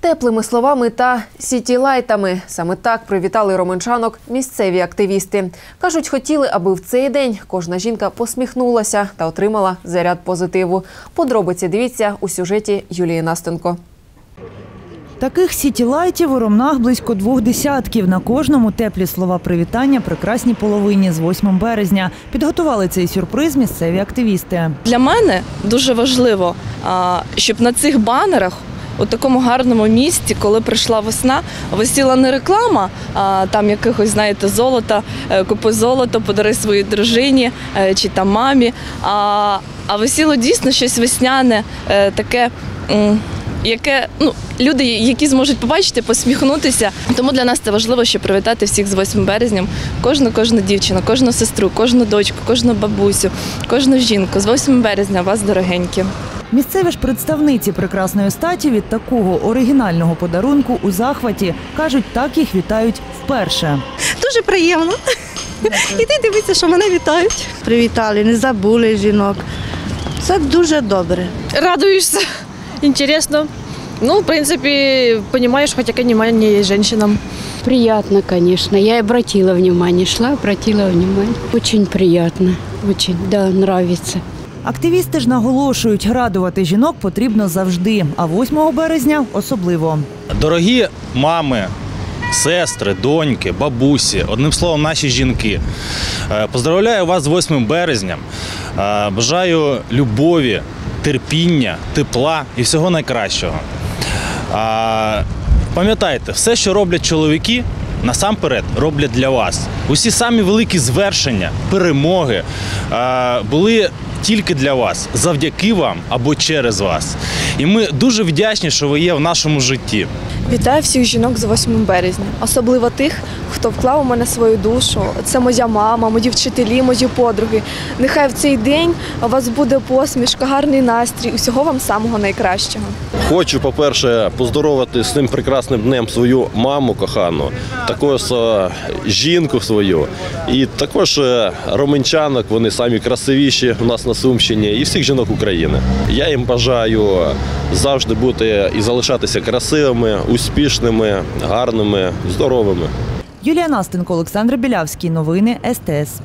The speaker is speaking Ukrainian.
Теплими словами та сітілайтами саме так привітали романчанок місцеві активісти. кажуть, хотіли, аби в цей день кожна жінка посміхнулася та отримала заряд позитиву. Подробиці дивіться у сюжеті Юлії Настенко. Таких сітілайтів у Ромнах близько двох десятків. На кожному теплі слова привітання прекрасній половині з 8 березня. Підготували цей сюрприз місцеві активісти. Для мене дуже важливо, щоб на цих банерах у такому гарному місті, коли прийшла весна, висіла не реклама, а там якихось, знаєте, золота, е, купи золото, подари своїй дружині е, чи там мамі. А, а висіло дійсно щось весняне, е, таке. Яке ну люди, які зможуть побачити, посміхнутися. Тому для нас це важливо, щоб привітати всіх з 8 березням. Кожну, кожну дівчину, кожну сестру, кожну дочку, кожну бабусю, кожну жінку. З 8 березня вас дорогенькі. Місцеві ж представниці прекрасної статі від такого оригінального подарунку у захваті кажуть, так їх вітають вперше. Дуже приємно. Іди дивися, що мене вітають. Привітали, не забули жінок. Це дуже добре. радуешься, интересно. Ну, в принципе, понимаешь, хоть какое внимание есть женщинам. Приятно, конечно. Я обратила внимание, шла, обратила внимание. Очень приятно, очень, да, нравится. Активісти ж наголошують, радувати жінок потрібно завжди, а 8 березня особливо. Дорогі мами, сестри, доньки, бабусі, одним словом, наші жінки. е, Поздравляю вас з 8 березням. Е, Бажаю любові, терпіння, тепла і всього найкращого. Пам'ятайте, все, що роблять чоловіки, насамперед роблять для вас. Усі самі великі звершення, перемоги е, були тільки для вас, завдяки вам або через вас. І ми дуже вдячні, що ви є в нашому житті. Вітаю всіх жінок з 8 березня, особливо тих, хто вклав у мене свою душу. Це моя мама, мої вчителі, мої подруги. Нехай в цей день у вас буде посмішка, гарний настрій. Усього вам самого найкращого. Хочу, по-перше, поздоровити з цим прекрасним днем свою маму кохану, також е, жінку свою, і також е, романчанок, вони самі красивіші у нас на Сумщині, і всіх жінок України. Я їм бажаю завжди бути і залишатися красивими, успішними, гарними, здоровими. Юлія Настенко, Олександр Білявський. Новини СТС.